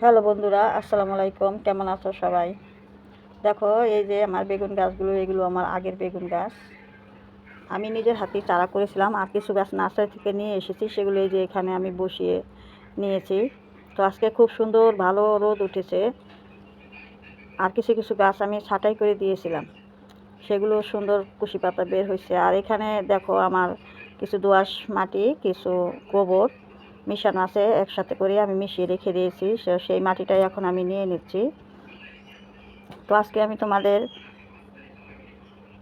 Hello বন্ধুরা, আসসালামু আলাইকুম। কেমন আছো সবাই? দেখো, এই যে আমার বেগুন গাছগুলো, এগুলো আমার আগের বেগুন গাছ। আমি নিজের হাতে চারা করেছিলাম, আর কিছু গাছ নার্সারি থেকে নিয়ে এসেছি, সেগুলো এই যে এখানে আমি বসিয়ে নিয়েছি। তো আজকে খুব সুন্দর ভালো রোদ উঠেছে। আর কিছু কিছু গাছ আমি ছাঁটাই করে দিয়েছিলাম। সেগুলো সুন্দর কুশি পাতা বের হয়েছে। আর এখানে দেখো আমার কিছু দোআঁশ মাটি, কিছু গোবর। মিশানো আছে, একসাথে করে আমি মিশিয়ে রেখে দিয়েছি। সেই মাটিটাই এখন আমি নিয়ে নিচ্ছি। তো আজকে আমি তোমাদের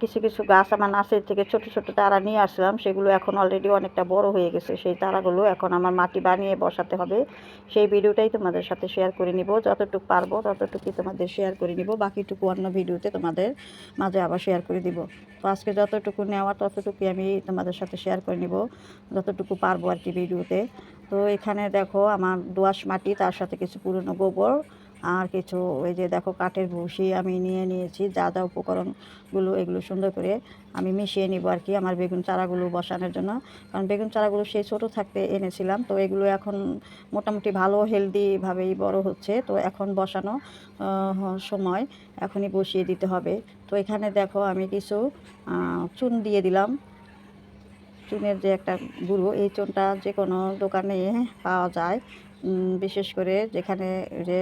কিছু কিছু গাছ আমার নার্সারি থেকে ছোট ছোট তারা নিয়ে আসলাম। সেগুলো এখন অলরেডি অনেকটা বড় হয়ে গেছে। সেই তারাগুলো এখন আমার মাটি বানিয়ে বসাতে হবে। সেই ভিডিওটাই তোমাদের সাথে শেয়ার করে নিব। যতটুকু পারব ততটুকুই তোমাদের শেয়ার করে নিব। বাকিটুকু অন্য ভিডিওতে তোমাদের মাঝে আবার শেয়ার করে দিব। তো আজকে যতটুকু নেওয়া ততটুকুই আমি তোমাদের সাথে শেয়ার করে নিব। যতটুকু পারব আর কি ভিডিওতে। তো এখানে দেখো আমার দোআঁশ মাটি, তার সাথে কিছু পুরনো গোবর আর কিছু ওই যে দেখো কাঠের ভুসি আমি নিয়ে নিয়েছি, যা যা উপকরণগুলো এগুলো সুন্দর করে আমি মিশিয়ে নিব আর কি আমার বেগুন চারাগুলো বসানোর জন্য। কারণ বেগুন চারাগুলো সেই ছোটো থাকতে এনেছিলাম, তো এগুলো এখন মোটামুটি ভালো হেলদিভাবেই বড় হচ্ছে, তো এখন বসানো সময় এখনই বসিয়ে দিতে হবে। তো এখানে দেখো আমি কিছু চুন দিয়ে দিলাম। চুনের যে একটা গুঁড়ো, এই চুনটা যে কোনো দোকানে পাওয়া যায়। বিশেষ করে যেখানে যে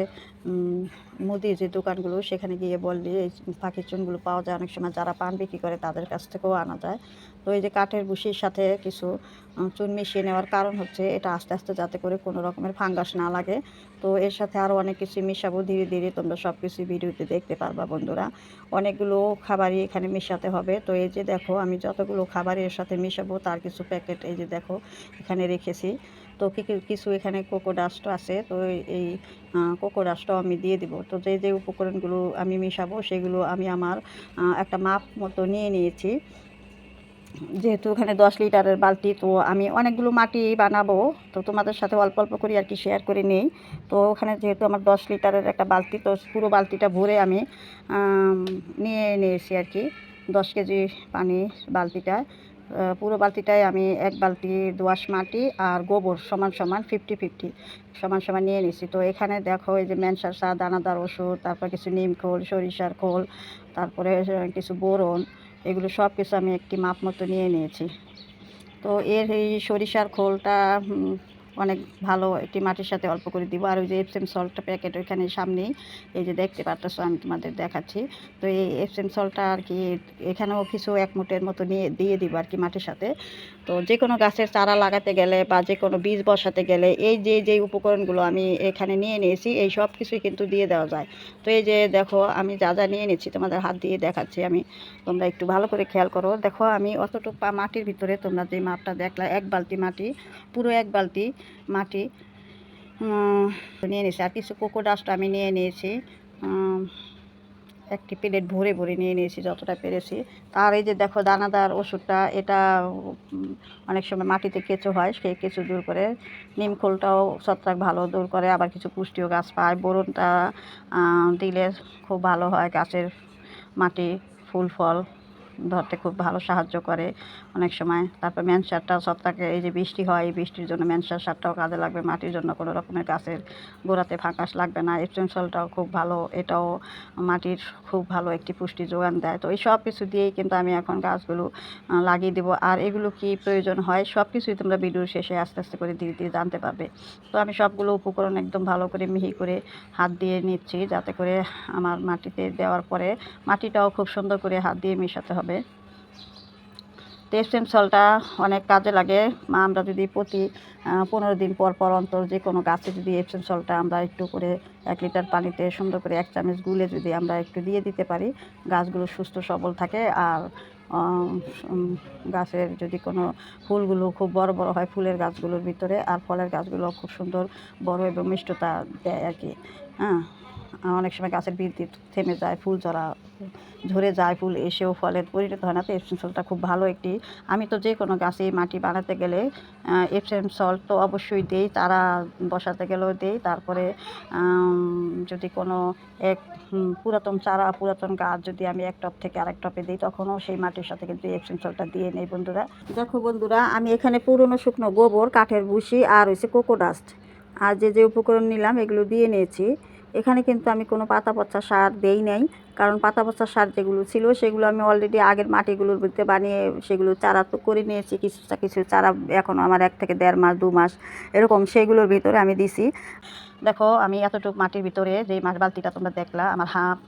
মুদির যে দোকানগুলো, সেখানে গিয়ে বললে এই পাখির চুনগুলো পাওয়া যায়। অনেক সময় যারা পান বিক্রি করে, তাদের কাছ থেকেও আনা যায়। তো এই যে কাঠের বুশির সাথে কিছু চুন মিশিয়ে নেওয়ার কারণ হচ্ছে, এটা আস্তে আস্তে যাতে করে কোনো রকমের ফাঙ্গাস না লাগে। তো এর সাথে আরও অনেক কিছু মিশাবো ধীরে ধীরে, তোমরা সব কিছু ভিডিওতে দেখতে পারবা বন্ধুরা। অনেকগুলো খাবারই এখানে মেশাতে হবে। তো এই যে দেখো, আমি যতগুলো খাবার এর সাথে মেশাবো, তার কিছু প্যাকেট এই যে দেখো, এখানে রেখেছি। তো কিছু এখানে কোকো ডাস্ট আছে তো এই- কোকো ডাস্টটাও আমি দিয়ে দিব। তো যে যে উপকরণগুলো আমি মেশাবো সেগুলো আমি আমার একটা মাপ মতো নিয়ে নিয়েছি। যেহেতু ওখানে দশ লিটারের বালতি তো আমি অনেকগুলো মাটি বানাবো। তো তোমাদের সাথে অল্প অল্প করে আর কি শেয়ার করে নেই। তো ওখানে যেহেতু আমার দশ লিটারের একটা বালতি তো পুরো বালতিটা ভরে আমি নিয়ে নিয়েছি আর কি। দশ কেজি পানি বালতিটায় আহ, পুরো বালতিটায় আমি এক বালতি দোয়াশ মাটি আর গোবর সমান সমান ফিফটি ফিফটি সমান সমান নিয়ে নিয়েছি তো এখানে দেখো এই যে মেনসার সা দানাদার ওষুধ, তারপর কিছু নিম খোল, সরিষার খোল, তারপরে কিছু বোরন, এগুলো সব কিছু আমি একটি মাপ মতো নিয়ে নিয়েছি। তো এর এই সরিষার খোলটা অনেক ভালো একটি মাটির সাথে অল্প করে দিব। আর ওই যে এফসেম সল্টটা প্যাকেট ওইখানে সামনেই, এই যে দেখতে পারতেছো আমি তোমাদের দেখাচ্ছি। তো এই এফসেম সল্টটা আর কি এখানেও কিছু এক মুটের মতো নিয়ে, দিয়ে দিব আর কি মাটির সাথে। তো যে কোনো গাছের চারা লাগাতে গেলে বা যে কোনো বীজ বসাতে গেলে এই যে যে উপকরণগুলো আমি এখানে নিয়ে নিয়েছি, এই সব কিছুই কিন্তু দিয়ে দেওয়া যায়। তো এই যে দেখো, আমি যা যা নিয়ে নিচ্ছি তোমাদের হাত দিয়ে দেখাচ্ছি আমি। তোমরা একটু ভালো করে খেয়াল করো। দেখো, আমি অতটুকু মাটির ভিতরে তোমরা যে মাপটা দেখলা, এক বালতি মাটি, পুরো এক বালতি মাটি নিয়ে নিয়েছি। আর কিছু কোকো ডাস্ট আমি নিয়ে নিয়েছি। একটি প্লেট ভরে ভরে নিয়ে নিয়েছি, যতটা পেরেছি। তার এই যে দেখো দানাদার ওষুধটা, এটা অনেক সময় মাটিতে কেঁচো হয় সেই কেঁচো দূর করে নিম খোলটাও ছত্রাক ভালো দূর করে, আবার কিছু পুষ্টিও গাছ পায়। বোরনটা দিলে খুব ভালো হয় গাছের মাটি, ফুল, ফল। ধরতে খুব ভালো সাহায্য করে অনেক সময়। তারপর ম্যান সারটা ছত্রাকে এই যে বৃষ্টি হয়, এই বৃষ্টির জন্য ম্যানসার সারটাও কাজে লাগবে, মাটির জন্য কোনো রকমের গাছের গোড়াতে ফাঁকাস লাগবে না। এপসেম সলটাও খুব ভালো, এটাও মাটির খুব ভালো একটি পুষ্টি যোগান দেয়। তো এই সব কিছু দিয়েই কিন্তু আমি এখন গাছগুলো লাগিয়ে দেবো। আর এগুলো কি প্রয়োজন হয়, সব কিছুই তোমরা ভিডিওর শেষে আস্তে আস্তে করে ধীরে ধীরে জানতে পারবে। তো আমি সবগুলো উপকরণ একদম ভালো করে মিহি করে হাত দিয়ে নিচ্ছি, যাতে করে আমার মাটিতে দেওয়ার পরে মাটিটাও খুব সুন্দর করে হাত দিয়ে মেশাতে হবে। তো এপসেম সলটা অনেক কাজে লাগে। আমরা যদি প্রতি পনেরো দিন পর পর অন্তর যে কোনো গাছে যদি এপসেম সলটা আমরা একটু করে এক লিটার পানিতে সুন্দর করে এক চামচ গুলে যদি আমরা একটু দিয়ে দিতে পারি, গাছগুলো সুস্থ সবল থাকে। আর গাছের যদি কোনো ফুলগুলো খুব বড় বড় হয়, ফুলের গাছগুলোর ভিতরে, আর ফলের গাছগুলো খুব সুন্দর বড় এবং মিষ্টতা দেয় আর কি। হ্যাঁ? অনেক সময় গাছের বৃদ্ধি থেমে যায়, ফুল ঝরা, ঝরে যায়, ফুল এসেও ফলের পরিণত হয় না। তো এপসেম সল্টটা খুব ভালো একটি। আমি তো যে কোনো গাছে মাটি বানাতে গেলে এপসেম সল্ট তো অবশ্যই দেই তারা বসাতে গেলেও দেই। তারপরে যদি কোনো এক পুরাতন চারা, পুরাতন গাছ যদি আমি এক টপ থেকে আরেক টপে দিই, তখনও সেই মাটির সাথে কিন্তু এপসেম সল্টটা দিয়ে নেই বন্ধুরা। দেখো বন্ধুরা, আমি এখানে পুরনো শুকনো গোবর, কাঠের ভুসি আর হচ্ছে কোকো ডাস্ট। আর যে যে উপকরণ নিলাম, এগুলো দিয়ে নিয়েছি। এখানে কিন্তু আমি কোনো পাতা পচা সার দেই নাই। কারণ পাতা পচা সার যেগুলো ছিল, সেগুলো আমি অলরেডি আগের মাটিগুলোর ভিতরে বানিয়ে সেগুলো চারা তো করে নিয়েছি, কিছুটা কিছু চারা এখনও আমার এক থেকে দেড় মাস, দু মাস, এরকম সেগুলোর ভিতরে আমি দিছি। দেখো, আমি এতটুকু মাটির ভিতরে যে মাছ বালতিটা তোমরা দেখলা, আমার হাফ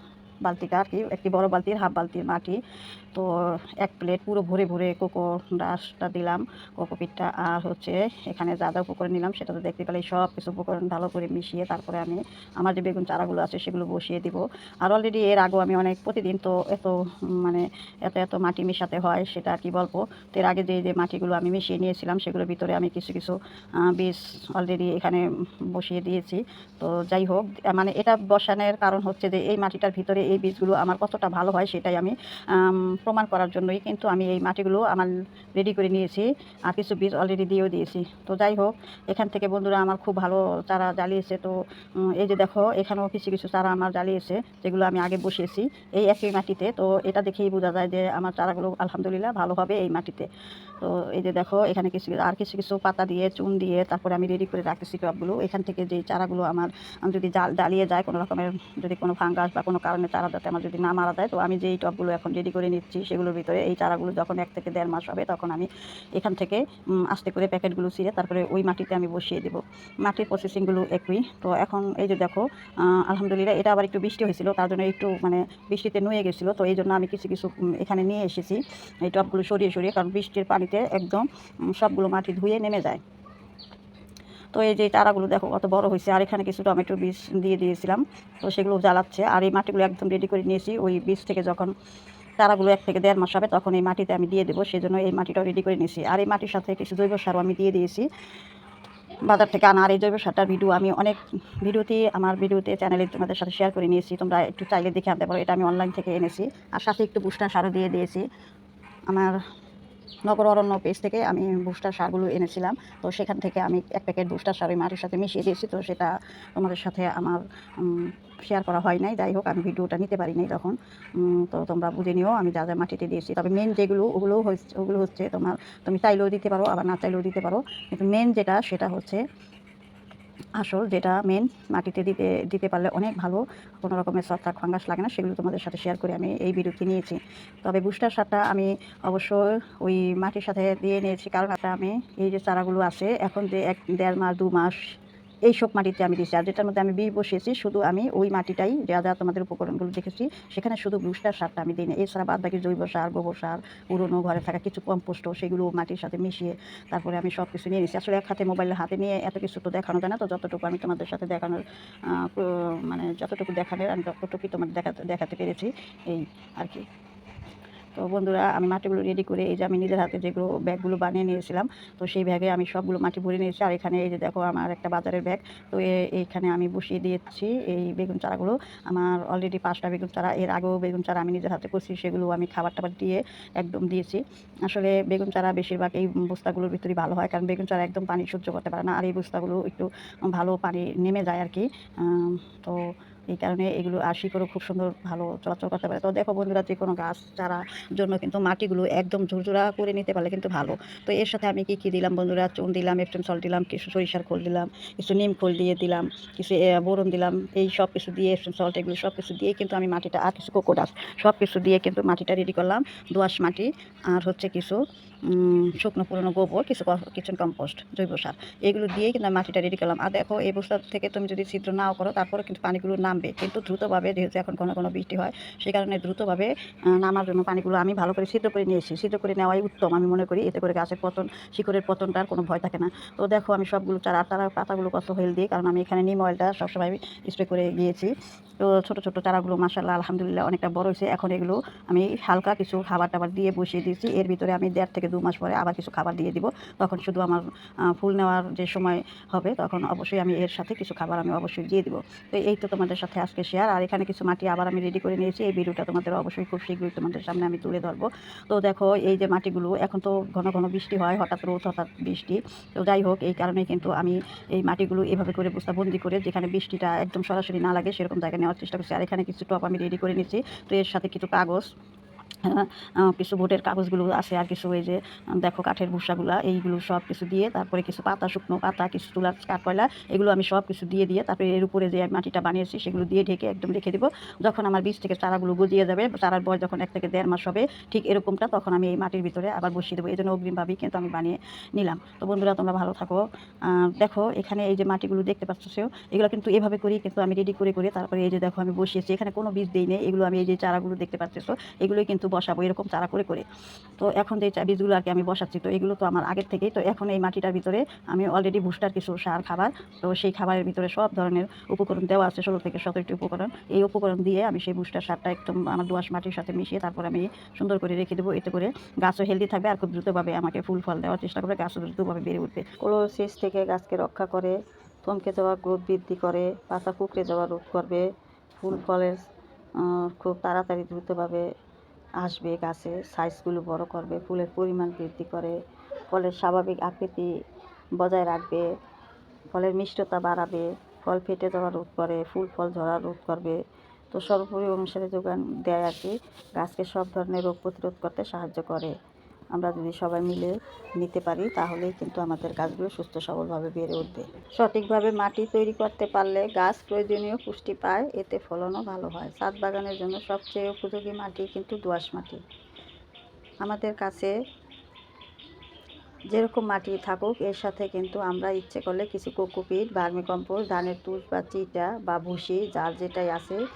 বালতিটা আর কি, একটি বড় বালতির, হাফ বালতির মাটি। তো এক প্লেট পুরো ভরে ভরে কোকো ডাসটা দিলাম, কোকো পিঠটা। আর হচ্ছে এখানে যা যা উপকরণ নিলাম সেটা তো দেখতে পেলে সব কিছু উপকরণ ভালো করে মিশিয়ে তারপরে আমি আমার যে বেগুন চারাগুলো আছে সেগুলো বসিয়ে দিব। আর অলরেডি এর আগেও আমি অনেক, প্রতিদিন তো এত মানে এত এত মাটি মেশাতে হয় সেটা কি বলব। তো এর আগে যে যে মাটিগুলো আমি মিশিয়ে নিয়েছিলাম সেগুলোর ভিতরে আমি কিছু কিছু বীজ অলরেডি এখানে বসিয়ে দিয়েছি। তো যাই হোক মানে এটা বসানোর কারণ হচ্ছে যে এই মাটিটার ভিতরে এই বীজগুলো আমার কতটা ভালো হয় সেটাই আমি প্রমাণ করার জন্যই কিন্তু আমি এই মাটিগুলো আমার রেডি করে নিয়েছি আর কিছু বীজ অলরেডি দিয়েও দিয়েছি। তো যাই হোক, এখান থেকে বন্ধুরা আমার খুব ভালো চারা জ্বালিয়েছে। তো এই যে দেখো, এখানেও কিছু কিছু চারা আমার জ্বালিয়েছে, যেগুলো আমি আগে বসিয়েছি এই একই মাটিতে। তো এটা দেখেই বোঝা যায় যে আমার চারাগুলো আলহামদুলিল্লাহ ভালো হবে এই মাটিতে। তো এই যে দেখো, এখানে কিছু আর কিছু কিছু পাতা দিয়ে, চুন দিয়ে তারপরে আমি রেডি করে রাখতেছি টবগুলো এখান থেকে যে চারাগুলো আমার যদি জাল জ্বালিয়ে যায় কোনো রকমের, যদি কোনো ফাঙ্গাস বা কোনো কারণে চারা যাতে আমার যদি না মারা যায়, তো আমি যেই টবগুলো এখন রেডি করে নিচ্ছি সেগুলোর ভিতরে এই চারাগুলো যখন এক থেকে দেড় মাস হবে তখন আমি এখান থেকে আস্তে করে প্যাকেটগুলো ছিঁড়ে তারপরে ওই মাটিতে আমি বসিয়ে দেবো। মাটির প্রসেসিংগুলো একই। তো এখন এই যে দেখো আলহামদুলিল্লাহ এটা আবার একটু বৃষ্টি হয়েছিল, তার জন্য একটু মানে বৃষ্টিতে নুয়ে গেছিল। তো এই জন্য আমি কিছু কিছু এখানে নিয়ে এসেছি। এই টবগুলো সরিয়ে সরিয়ে, কারণ বৃষ্টির পানিতে একদম সবগুলো মাটি ধুয়ে নেমে যায়। তো এই যে চারাগুলো দেখো কত বড় হয়েছে, আর এখানে কিছু টমেটো বীজ দিয়ে দিয়েছিলাম, তো সেগুলো জ্বালাচ্ছে। আর এই মাটিগুলো একদম রেডি করে নিয়েছি। ওই বীজ থেকে যখন চারাগুলো এক থেকে দেড় মাস হবে, তখন এই মাটিতে আমি দিয়ে দেবো। সেই জন্য এই মাটিটাও রেডি করে নিয়েছি। আর এই মাটির সাথে কিছু জৈব সারও আমি দিয়ে দিয়েছি। বাজার থেকে আনা আর এই জৈব সারটার ভিডিও আমি অনেক ভিডিওতে আমার ভিডিওতে, চ্যানেলে তোমাদের সাথে শেয়ার করে নিয়েছি। তোমরা একটু চাইলে দেখে আনতে পারো। এটা আমি অনলাইন থেকে এনেছি। আর সাথে একটু বুস্টার সারও দিয়ে দিয়েছি। আমার নগর অরণ্য পেজ থেকে আমি বুস্টার সারগুলো এনেছিলাম। তো সেখান থেকে আমি এক প্যাকেট বুস্টার সার ওই মাটির সাথে মিশিয়ে দিয়েছি। তো সেটা তোমাদের সাথে আমার শেয়ার করা হয় নাই। যাই হোক, আমি ভিডিওটা নিতে পারি নাই তখন। তো তোমরা বুঝে নিও, আমি যা যা মাটিতে দিয়েছি। তবে মেন যেগুলো ওগুলো হচ্ছে ওগুলো হচ্ছে তোমার, তুমি চাইলেও দিতে পারো, আবার না চাইলেও দিতে পারো। কিন্তু মেন যেটা, সেটা হচ্ছে আসল যেটা মেন মাটিতে দিতে দিতে পারলে অনেক ভালো, কোনো রকমের সত্তা ফাঙ্গাস লাগে না, সেগুলো তোমাদের সাথে শেয়ার করে আমি এই ভিডিওটি নিয়েছি। তবে বুস্টার সারটা আমি অবশ্য ওই মাটির সাথে দিয়ে নিয়েছি, কারণ আমি, এই যে চারাগুলো আছে, এখন যে এক, দেড় মাস, দু মাস এইসব মাটিতে আমি দিয়েছি। আর যেটার মধ্যে আমি বীজ বসিয়েছি, শুধু আমি ওই মাটিটাই যা যা তোমাদের উপকরণগুলো দেখেছি, সেখানে শুধু বুস্টার সারটা আমি দিই না এছাড়া বাদ বাকি জৈব সার, গোবর সার, পুরনো ঘরে থাকা কিছু কম্পোস্ট, সেগুলো মাটির সাথে মিশিয়ে তারপরে আমি সব কিছু নিয়ে নিয়েছি। আসলে এক হাতে মোবাইলের হাতে নিয়ে এত কিছু তো দেখানো যায় না, তো যতটুকু আমি তোমাদের সাথে দেখানোর মানে যতটুকু দেখানোর আমি ততটুকুই তোমাদের দেখাতে দেখাতে পেরেছি। এই আর কি। তো বন্ধুরা, আমি মাটিগুলো রেডি করে এই যে আমি নিজের হাতে যেগুলো ব্যাগগুলো বানিয়ে নিয়েছিলাম, তো সেই ব্যাগে আমি সবগুলো মাটি ভরে নিয়েছি। আর এখানে এই যে দেখো, আমার একটা বাজারের ব্যাগ, তো এইখানে আমি বসিয়ে দিয়েছি এই বেগুন চারাগুলো। আমার অলরেডি পাঁচটা বেগুন চারা, এর আগেও বেগুন চারা আমি নিজের হাতে করছি সেগুলো আমি খাবার টাবার দিয়ে একদম দিয়েছি। আসলে বেগুন চারা বেশিরভাগ এই বস্তাগুলোর ভিতরেই ভালো হয়, কারণ বেগুন চারা একদম পানি সহ্য করতে পারে না, আর এই বস্তাগুলো একটু ভালো পানি নেমে যায় আর কি। তো এই কারণে এগুলো আর শিকড়ও খুব সুন্দর ভালো চলাচল করতে পারে। তো দেখো বন্ধুরা যে কোনো গাছ চারা জন্য কিন্তু মাটিগুলো একদম ঝুরঝুরা করে নিতে পারলে কিন্তু ভালো। তো এর সাথে আমি কি কী দিলাম বন্ধুরা? চুন দিলাম এফটেম সল্ট দিলাম, কিছু সরিষার খোল দিলাম, কিছু নিম খোল দিয়ে দিলাম, কিছু বোরন দিলাম, এই সব কিছু দিয়ে এফটেম সল্ট এগুলো সব কিছু দিয়ে কিন্তু আমি মাটিটা, আর কিছু কোকোডাস সব কিছু দিয়ে কিন্তু মাটিটা রেডি করলাম। দোআঁশ মাটি, আর হচ্ছে কিছু শুকনো পুরনো গোবর, কিছু কিচেন কম্পোস্ট জৈব সার, এগুলো দিয়ে কিন্তু মাটিটা রেডি করলাম। আর দেখো, এই বস্তা থেকে তুমি যদি ছিদ্র নাও করো তারপরে কিন্তু পানিগুলো নামবে। কিন্তু দ্রুতভাবে, যেহেতু এখন ঘন ঘন বৃষ্টি হয়, সেই কারণে দ্রুতভাবে নামার জন্য পানিগুলো আমি ভালো করে সিদ্ধ করে নিয়েছি। সিদ্ধ করে নেওয়াই উত্তম, আমি মনে করি। এতে করে গাছের পতন, শিকড়ের পতনটার কোনো ভয় থাকে না। তো দেখো, আমি সবগুলো চারা, তারা পাতাগুলো কত হেলদি কারণ আমি এখানে নিম অয়েলটা সবসময় স্প্রে করে গিয়েছি তো ছোটো ছোটো চারাগুলো মাসাল্লাহ আলহামদুলিল্লাহ, অনেকটা বড় হয়েছে। এখন এগুলো আমি হালকা কিছু খাবার টাবার দিয়ে বসিয়ে দিয়েছি। এর ভিতরে আমি দেড় থেকে দু মাস পরে আবার কিছু খাবার দিয়ে দিব। তখন শুধু আমার ফুল নেওয়ার যে সময় হবে, তখন অবশ্যই আমি এর সাথে কিছু খাবার আমি অবশ্যই দিয়ে দিব। তো এই তো তোমাদের সাথে আজকে শেয়ার আর এখানে কিছু মাটি আবার আমি রেডি করে নিয়েছি। এই ভিডিওটা তোমাদের অবশ্যই খুব শীঘ্রই তোমাদের সামনে আমি তুলে ধরবো। তো দেখো, এই যে মাটিগুলো, এখন তো ঘন ঘন বৃষ্টি হয়, হঠাৎ রোদ, হঠাৎ বৃষ্টি। তো যাই হোক, এই কারণে কিন্তু আমি এই মাটিগুলো এভাবে করে বস্তাবন্দি করে, যেখানে বৃষ্টিটা একদম সরাসরি না লাগে, সেরকম জায়গায় নেওয়ার চেষ্টা করছি। আর এখানে কিছু টপ আমি রেডি করে নিয়েছি। তো এর সাথে কিছু কাগজ কিছু বোটের কাগজগুলো আছে আর কিছু এই যে, দেখো কাঠের ভুষাগুলা, এইগুলো সব কিছু দিয়ে তারপরে কিছু পাতা, শুকনো পাতা, কিছু তুলার কাঠকয়লা এগুলো আমি সব কিছু দিয়ে দিয়ে তারপরে এর উপরে যে মাটিটা বানিয়েছি সেগুলো দিয়ে ঢেকে একদম রেখে দেবো। যখন আমার বীজ থেকে চারাগুলো গজিয়ে যাবে, চারার বয়স যখন এক থেকে দেড় মাস হবে, ঠিক এরকমটা তখন আমি এই মাটির ভিতরে আবার বসিয়ে দেবো। এই জন্য অগ্রিমভাবেই কিন্তু আমি বানিয়ে নিলাম। তো বন্ধুরা, তোমরা ভালো থাকো। দেখো এখানে এই যে মাটিগুলো দেখতে পাচ্ছ, এগুলো কিন্তু এভাবে করি কিন্তু আমি রেডি করে করে তারপরে এই যে দেখো আমি বসিয়েছি। এখানে কোনো বীজ দিই নেই, এগুলো আমি এই যে চারাগুলো দেখতে পাচ্ছ, এগুলোই কিন্তু বসাবো, এরকম চারা করে করে। তো এখন যে বীজগুলো আর কি আমি বসাচ্ছি। তো এগুলো তো আমার আগের থেকেই। তো এখন এই মাটিটার ভিতরে আমি অলরেডি বুস্টার কিছু সার, খাবার। তো সেই খাবারের ভিতরে সব ধরনের উপকরণ দেওয়া আছে, ষোলো থেকে সতেরোটি উপকরণ। এই উপকরণ দিয়ে আমি সেই বুস্টার সারটা একদম আমার দোয়াশ মাটির সাথে মিশিয়ে তারপর আমি সুন্দর করে রেখে দেবো। এতে করে গাছও হেলদি থাকবে আর খুব দ্রুতভাবে আমাকে ফুল ফল দেওয়ার চেষ্টা করবে। গাছও দ্রুতভাবে বেড়ে উঠবে। ক্লোসিস থেকে গাছকে রক্ষা করে, থমকে যাওয়া গ্রোথ বৃদ্ধি করে, পাতা কুকড়ে যাওয়া রোধ করবে। ফুল ফলের খুব তাড়াতাড়ি দ্রুতভাবে আসবে, গাছে সাইজগুলো বড় করবে, ফুলের পরিমাণ বৃদ্ধি করে, ফলের স্বাভাবিক আকৃতি বজায় রাখবে, ফলের মিষ্টতা বাড়াবে, ফল ফেটে যাওয়া রোধ করে, ফুল ফল ঝরা রোধ করবে। তো সর্বোপরি অনুসারে যোগান দেয় আর কি, গাছকে সব ধরনের রোগ প্রতিরোধ করতে সাহায্য করে। আমরা যদি সবাই মিলে নিতে পারি, তাহলেই কিন্তু আমাদের গাছগুলো সুস্থ সবলভাবে বেড়ে উঠবে। সঠিকভাবে মাটি তৈরি করতে পারলে গাছ প্রয়োজনীয় পুষ্টি পায়, এতে ফলনও ভালো হয়। ছাদ বাগানের জন্য সবচেয়ে উপযোগী মাটি কিন্তু দোআঁশ মাটি। আমাদের কাছে যেরকম মাটি থাকুক, এর সাথে কিন্তু আমরা ইচ্ছে করলে কিছু কোকোপিট, ভার্মিকম্পোস্ট, ধানের তুষ বা চিটা বা ভুসি, যার যেটাই আছে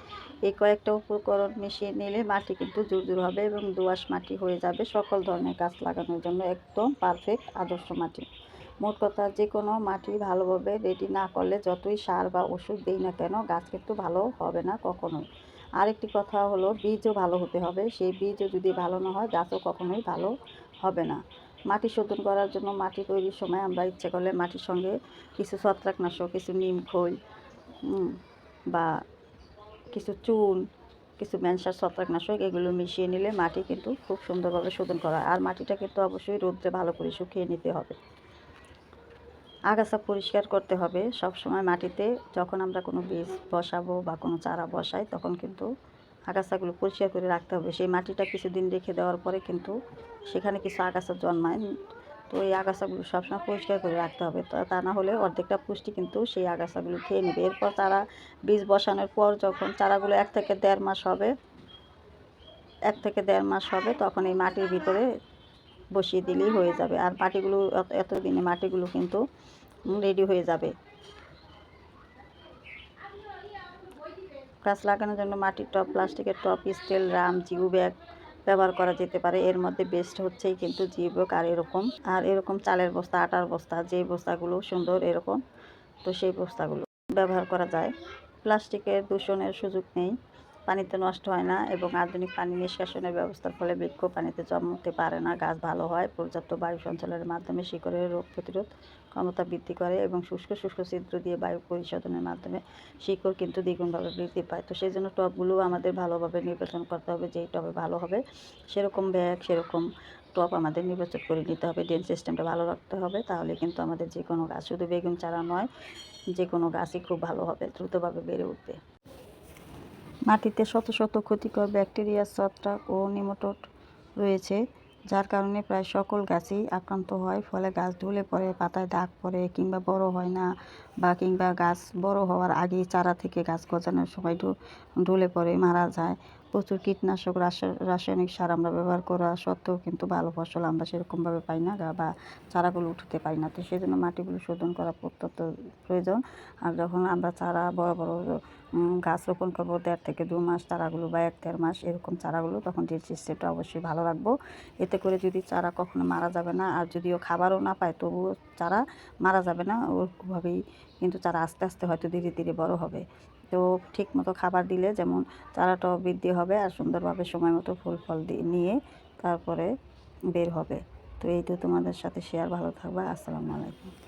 এই কয়েকটা উপকরণ মিশিয়ে নিলে মাটি কিন্তু জুরজুর হবে এবং দোআঁশ মাটি হয়ে যাবে সকল ধরনের গাছ লাগানোর জন্য একদম পারফেক্ট আদর্শ মাটি। মোট কথা যে কোনো মাটি ভালোভাবে রেডি না করলে যতই সার বা ওষুধ দিই না কেন গাছ কিন্তু ভালো হবে না কখনোই। আরেকটি কথা হলো বীজও ভালো হতে হবে, সেই বীজও যদি ভালো না হয় গাছও কখনোই ভালো হবে না। মাটি শোধন করার জন্য মাটি তৈরির সময় আমরা ইচ্ছে করলে মাটির সঙ্গে কিছু ছত্রাকনাশক, কিছু নিম খৈল বা কিছু চুন কিছু ম্যানসার ছত্রাকনাশক এগুলো মিশিয়ে নিলে মাটি কিন্তু খুব সুন্দরভাবে শোধন করা। আর মাটিটা কিন্তু অবশ্যই রোদ্রে ভালো করে শুকিয়ে নিতে হবে। আগাছা পরিষ্কার করতে হবে। সব সময় মাটিতে যখন আমরা কোনো বীজ বসাবো বা কোনো চারা বসাই, তখন কিন্তু আগাছাগুলো পরিষ্কার করে রাখতে হবে। সেই মাটিটা কিছুদিন রেখে দেওয়ার পরে কিন্তু সেখানে কিছু আগাছা জন্মায়। তো এই আগাছাগুলো সবসময় পরিষ্কার করে রাখতে হবে। তো না হলে অর্ধেকটা পুষ্টি কিন্তু সেই আগাছাগুলো খেয়ে নেবে। এরপর তারা বীজ বসানোর পর যখন চারাগুলো এক থেকে দেড় মাস হবে, এক থেকে দেড় মাস হবে, তখন এই মাটির ভিতরে বসিয়ে দিলেই হয়ে যাবে। আর মাটিগুলো এত- এতদিনে মাটিগুলো কিন্তু রেডি হয়ে যাবে। গাছ লাগানোর জন্য মাটির টব, প্লাস্টিকের tub, steel, drum geo bag ব্যবহার করা যেতে পারে। এর মধ্যে বেস্ট হচ্ছেই কিন্তু জিবক আর এরকম। আর এরকম চালের বস্তা, আটার বস্তা, যে বস্তাগুলো সুন্দর এরকম, তো সেই বস্তাগুলো ব্যবহার করা যায়। প্লাস্টিকের দূষণের সুযোগ নেই। পানিতে নষ্ট হয় না এবং আধুনিক পানি নিষ্কাশনের ব্যবস্থার ফলে বৃক্ষ পানিতে জন্মতে পারে না, গাছ ভালো হয়, পর্যাপ্ত বায়ু সঞ্চালনের মাধ্যমে শিকড়ের রোগ প্রতিরোধ ক্ষমতা বৃদ্ধি করে এবং শুষ্ক শুষ্ক ছিদ্র দিয়ে বায়ু পরিশোধনের মাধ্যমে শিকড় কিন্তু দ্বিগুণভাবে বৃদ্ধি পায়। তো সেই জন্য টবগুলো আমাদের ভালোভাবে নির্বাচন করতে হবে, যেই টবে ভালো হবে সেরকম ব্যাগ, সেরকম টব আমাদের নির্বাচন করে নিতে হবে, ড্রেন সিস্টেমটা ভালো রাখতে হবে, তাহলে কিন্তু আমাদের যে কোনো গাছ, শুধু বেগুন চারা নয় যে কোনো গাছই খুব ভালো হবে, দ্রুতভাবে বেড়ে উঠবে। মাটিতে শত শত ক্ষতিকর ব্যাকটেরিয়া, ছত্রাক ও নিমোটোড রয়েছে, যার কারণে প্রায় সকল গাছই আক্রান্ত হয়। ফলে গাছ ঢুলে পড়ে, পাতায় দাগ পড়ে কিংবা বড় হয় না বা কিংবা গাছ বড় হওয়ার আগেই চারা থেকে গাছ গজানোর সময় ঢলে পড়ে, মারা যায়। প্রচুর কীটনাশক, রাসা- রাসায়নিক সার আমরা ব্যবহার করা সত্ত্বেও কিন্তু ভালো ফসল আমরা সেরকমভাবে পাই না বা চারাগুলো উঠতে পারি না। তো সেই জন্য মাটিগুলো শোধন করা অত্যন্ত প্রয়োজন। আর যখন আমরা চারা, বড় বড় গাছ রোপণ করব দেড় থেকে দু মাস, চারাগুলো বা এক দেড় মাস এরকম চারাগুলো, তখন ড্রিপ সিস্টেমটা অবশ্যই ভালো রাখব। এতে করে যদি চারা কখনো মারা যাবে না, আর যদিও খাবারও না পায়, তবুও চারা মারা যাবে না, ওরকমভাবেই কিন্তু চারা আস্তে আস্তে হয়তো ধীরে ধীরে বড় হবে। তো ঠিক মতো খাবার দিলে যেমন চারাটাও বৃদ্ধি হবে আর সুন্দরভাবে সময় মতো ফুল ফল দিয়ে নিয়ে তারপরে বের হবে। তো এই তো তোমাদের সাথে শেয়ার ভালো থাকবে। আসসালামু আলাইকুম।